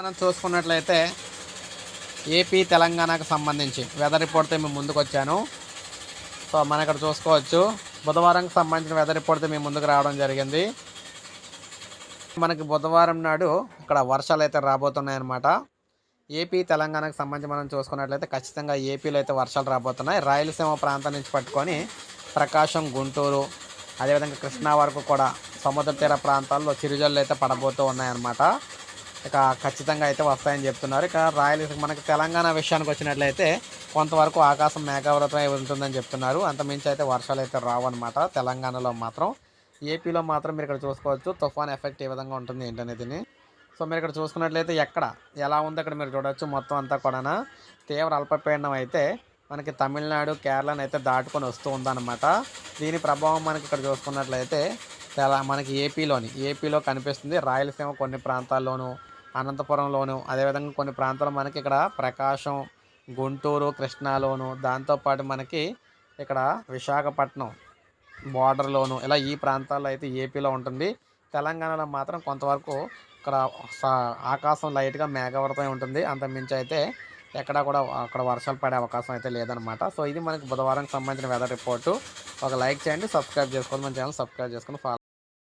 మనం చూసుకున్నట్లయితే ఏపీ తెలంగాణకు సంబంధించి వెదర్ రిపోర్ట్తో మేము ముందుకు వచ్చాను సో మనం ఇక్కడ చూసుకోవచ్చు. బుధవారంకి సంబంధించిన వెదర్ రిపోర్ట్తో మేము ముందుకు రావడం జరిగింది. మనకి బుధవారం నాడు ఇక్కడ వర్షాలు అయితే రాబోతున్నాయన్నమాట. ఏపీ తెలంగాణకు సంబంధించి మనం చూసుకున్నట్లయితే ఖచ్చితంగా ఏపీలో అయితే వర్షాలు రాబోతున్నాయి. రాయలసీమ ప్రాంతం నుంచి పట్టుకొని ప్రకాశం గుంటూరు అదేవిధంగా కృష్ణా వరకు కూడా సముద్ర తీర ప్రాంతాల్లో చిరుజల్లు అయితే పడబోతూ ఉన్నాయన్నమాట. ఇక ఖచ్చితంగా అయితే వస్తాయని చెప్తున్నారు. ఇక రాయలసీమ మనకి తెలంగాణ విషయానికి వచ్చినట్లయితే కొంతవరకు ఆకాశం మేఘావృతమై ఉంటుందని చెప్తున్నారు. అంతమించి అయితే వర్షాలు అయితే రావన్నమాట తెలంగాణలో మాత్రం. ఏపీలో మాత్రం మీరు ఇక్కడ చూసుకోవచ్చు తుఫాన్ ఎఫెక్ట్ ఏ విధంగా ఉంటుంది ఏంటనేది సో మీరు ఇక్కడ చూసుకున్నట్లయితే ఎక్కడ ఎలా ఉందో అక్కడ మీరు చూడవచ్చు మొత్తం అంతా కూడా తీవ్ర అల్పపీడనం అయితే మనకి తమిళనాడు కేరళను అయితే దాటుకొని వస్తూ ఉందన్నమాట. దీని ప్రభావం మనకి ఇక్కడ చూసుకున్నట్లయితే తెల మనకి ఏపీలోని ఏపీలో కనిపిస్తుంది రాయలసీమ కొన్ని ప్రాంతాల్లోనూ అనంతపురంలోను అదేవిధంగా కొన్ని ప్రాంతాలు మనకి ఇక్కడ ప్రకాశం గుంటూరు కృష్ణాలోను దాంతోపాటు మనకి ఇక్కడ విశాఖపట్నం బార్డర్లోను ఇలా ఈ ప్రాంతాల్లో అయితే ఏపీలో ఉంటుంది. తెలంగాణలో మాత్రం కొంతవరకు ఇక్కడ ఆకాశం లైట్గా మేఘావృతమై ఉంటుంది. అంత మించి అయితే ఎక్కడ కూడా అక్కడ వర్షాలు పడే అవకాశం అయితే లేదనమాట సో ఇది మనకి బుధవారం సంబంధించిన వెదర్ రిపోర్టు ఒక లైక్ చేయండి సబ్స్క్రైబ్ చేసుకోండి మన ఛానల్ సబ్స్క్రైబ్ చేసుకొని ఫాలో